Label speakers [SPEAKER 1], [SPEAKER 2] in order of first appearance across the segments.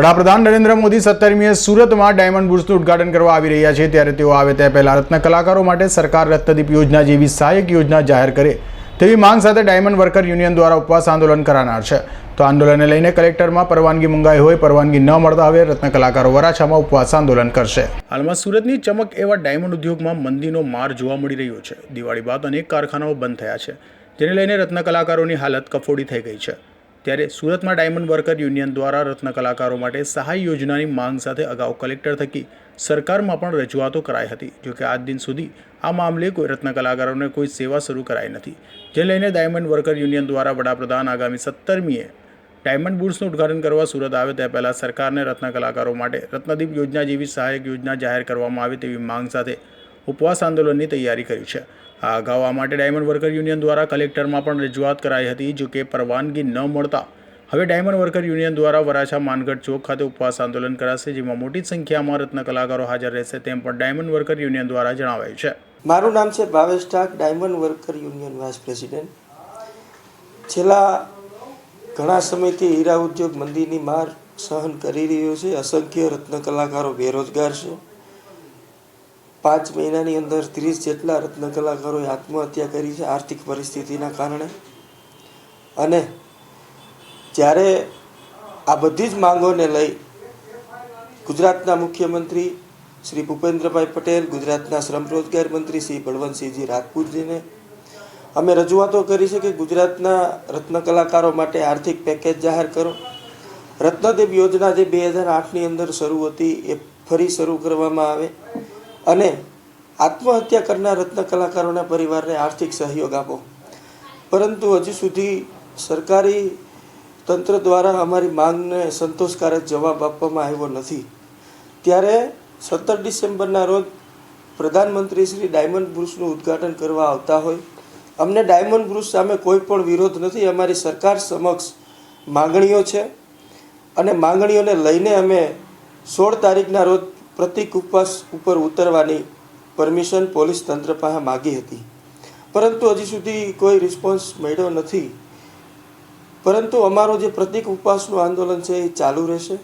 [SPEAKER 1] વડાપ્રધાન નરેન્દ્ર મોદી સત્તરમીએ સુરતમાં ડાયમંડ બુર્સનું ઉદઘાટન કરવા આવી રહ્યા છે ત્યારે તેઓ આવે તે પહેલા રત્ન કલાકારો માટે સરકાર રત્નદીપ યોજના જેવી સહાયક યોજના જાહેર કરે તેવી માંગ સાથે ડાયમંડ વર્કર યુનિયન દ્વારા ઉપવાસ આંદોલન કરાનાર છે. તો આંદોલનને લઈને કલેક્ટરમાં પરવાનગી મંગાઈ હોય, પરવાનગી ન મળતા હવે રત્ન કલાકારો વરાછામાં ઉપવાસ આંદોલન કરશે. હાલમાં સુરતની ચમક એવા ડાયમંડ ઉદ્યોગમાં મંદીનો માર જોવા મળી રહ્યો છે. દિવાળી બાદ અનેક કારખાનાઓ બંધ થયા છે. જેને લઈને રત્ન કલાકારોની હાલત કફોડી થઈ ગઈ છે. ત્યારે સુરતમાં ડાયમંડ વર્કર યુનિયન દ્વારા રત્ન કલાકારો માટે સહાય યોજનાની માંગ સાથે અગાઉ કલેક્ટર થકી સરકારમાં પણ રજૂઆતો કરાઈ હતી. જોકે આજ દિન સુધી આ મામલે કોઈ રત્ન કલાકારોને કોઈ સેવા શરૂ કરાઈ નથી. જે લઈને ડાયમંડ વર્કર યુનિયન દ્વારા વડાપ્રધાન આગામી સત્તરમીએ ડાયમંડ બુર્સનું ઉદ્ઘાટન કરવા સુરત આવે તે પહેલાં સરકારને રત્ન કલાકારો માટે રત્નદીપ યોજના જેવી સહાયક યોજના જાહેર કરવામાં આવે તેવી માંગ સાથે ઉપવાસ આંદોલનની તૈયારી કરી છે. આ અગાઉ આ માટે ડાયમંડ વર્કર યુનિયન દ્વારા કલેક્ટરમાં પણ રજૂઆત કરાઈ હતી, જો કે પરવાનગી ન મળતા. હવે ડાયમંડ વર્કર યુનિયન દ્વારા વરાછા માનગઢ ચોક ખાતે ઉપવાસ આંદોલન કરાશે, જેમાં મોટી સંખ્યામાં રત્ન કલાકારો હાજર રહેશે તેમ પણ ડાયમંડ વર્કર યુનિયન દ્વારા જણાવાયું છે.
[SPEAKER 2] મારું નામ છે Bhavesh ઠાક diamond worker union vice president. છેલ્લા ઘણા સમયથી હીરા ઉદ્યોગ મંદીની માર સહન કરી રહ્યો છે. અસંખ્ય રત્ન કલાકારો બેરોજગાર છે. પાંચ મહિનાની અંદર ત્રીસ જેટલા રત્ન કલાકારોએ આત્મહત્યા કરી છે આર્થિક પરિસ્થિતિના કારણે. અને જ્યારે આ બધી જ માંગોને લઈ ગુજરાતના મુખ્યમંત્રી શ્રી ભૂપેન્દ્રભાઈ પટેલ, ગુજરાતના શ્રમ રોજગાર મંત્રી શ્રી બળવંતસિંહજી રાજપૂતજીને અમે રજૂઆતો કરી છે કે ગુજરાતના રત્ન કલાકારો માટે આર્થિક પેકેજ જાહેર કરો. રત્નદેવ યોજના જે બે હજાર આઠની અંદર શરૂ હતી એ ફરી શરૂ કરવામાં આવે. અને આત્મહત્યા કરનાર રત્ન કલાકારોના પરિવારને આર્થિક સહયોગ આપો. પરંતુ હજુ સુધી સરકારી તંત્ર દ્વારા અમારી માંગને સંતોષકારક જવાબ આપવામાં આવ્યો નથી. ત્યારે સત્તર ડિસેમ્બરના રોજ પ્રધાનમંત્રી શ્રી ડાયમંડ બ્રુસનું ઉદ્ઘાટન કરવા આવતા હોય. અમને ડાયમંડ બ્રુસ સામે કોઈ પણ વિરોધ નથી, અમારી સરકાર સમક્ષ માંગણીઓ છે. અને માંગણીઓને લઈને અમે સોળ તારીખના રોજ પ્રતિક ઉપવાસ ઉપર ઉતરવાની પરમિશન પોલીસ તંત્ર પાસે માગી હતી. પરંતુ હજી સુધી કોઈ રિસ્પોન્સ મળ્યો નથી. પરંતુ અમારો જે પ્રતિક ઉપવાસનું આંદોલન છે એ ચાલુ રહેશે.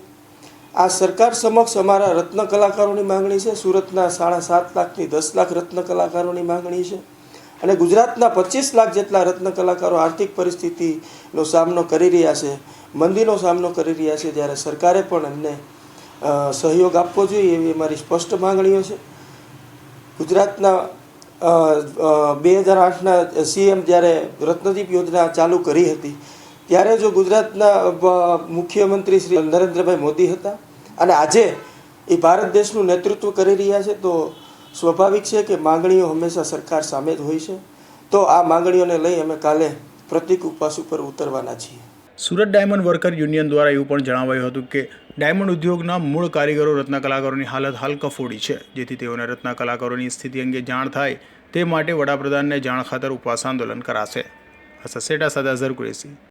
[SPEAKER 2] આ સરકાર સમક્ષ અમારા રત્ન કલાકારોની માંગણી છે. સુરતના સાડા સાત લાખથી દસ લાખ રત્ન કલાકારોની માંગણી છે. અને ગુજરાતના પચીસ લાખ જેટલા રત્ન કલાકારો આર્થિક પરિસ્થિતિનો સામનો કરી રહ્યા છે, મંદીનો સામનો કરી રહ્યા છે, જ્યારે સરકારે પણ એમને સહયોગ આપવો જોઈએ એવી અમારી સ્પષ્ટ માંગણીઓ છે. ગુજરાતના બે હજાર આઠના સીએમ જ્યારે રત્નદીપ યોજના ચાલુ કરી હતી, ત્યારે જો ગુજરાતના મુખ્યમંત્રી શ્રી નરેન્દ્રભાઈ મોદી હતા અને આજે એ ભારત દેશનું નેતૃત્વ કરી રહ્યા છે, તો સ્વાભાવિક છે કે માંગણીઓ હંમેશા સરકાર સામે જ હોય છે. તો આ માંગણીઓને લઈ અમે કાલે પ્રતિક ઉપવાસ ઉપર ઉતરવાના છીએ.
[SPEAKER 1] સુરત ડાયમંડ વર્કર યુનિયન દ્વારા એવું પણ જણાવાયું હતું કે ડાયમંડ ઉદ્યોગના મૂળ કારીગરો રત્ન કલાકારોની હાલત હાલ કફોડી છે, જેથી તેઓને રત્ન કલાકારોની સ્થિતિ અંગે જાણ થાય તે માટે વડાપ્રધાનને જાણ ખાતર ઉપવાસ આંદોલન કરાશે. આ સસેટા સાથે અઝર કુરેશી.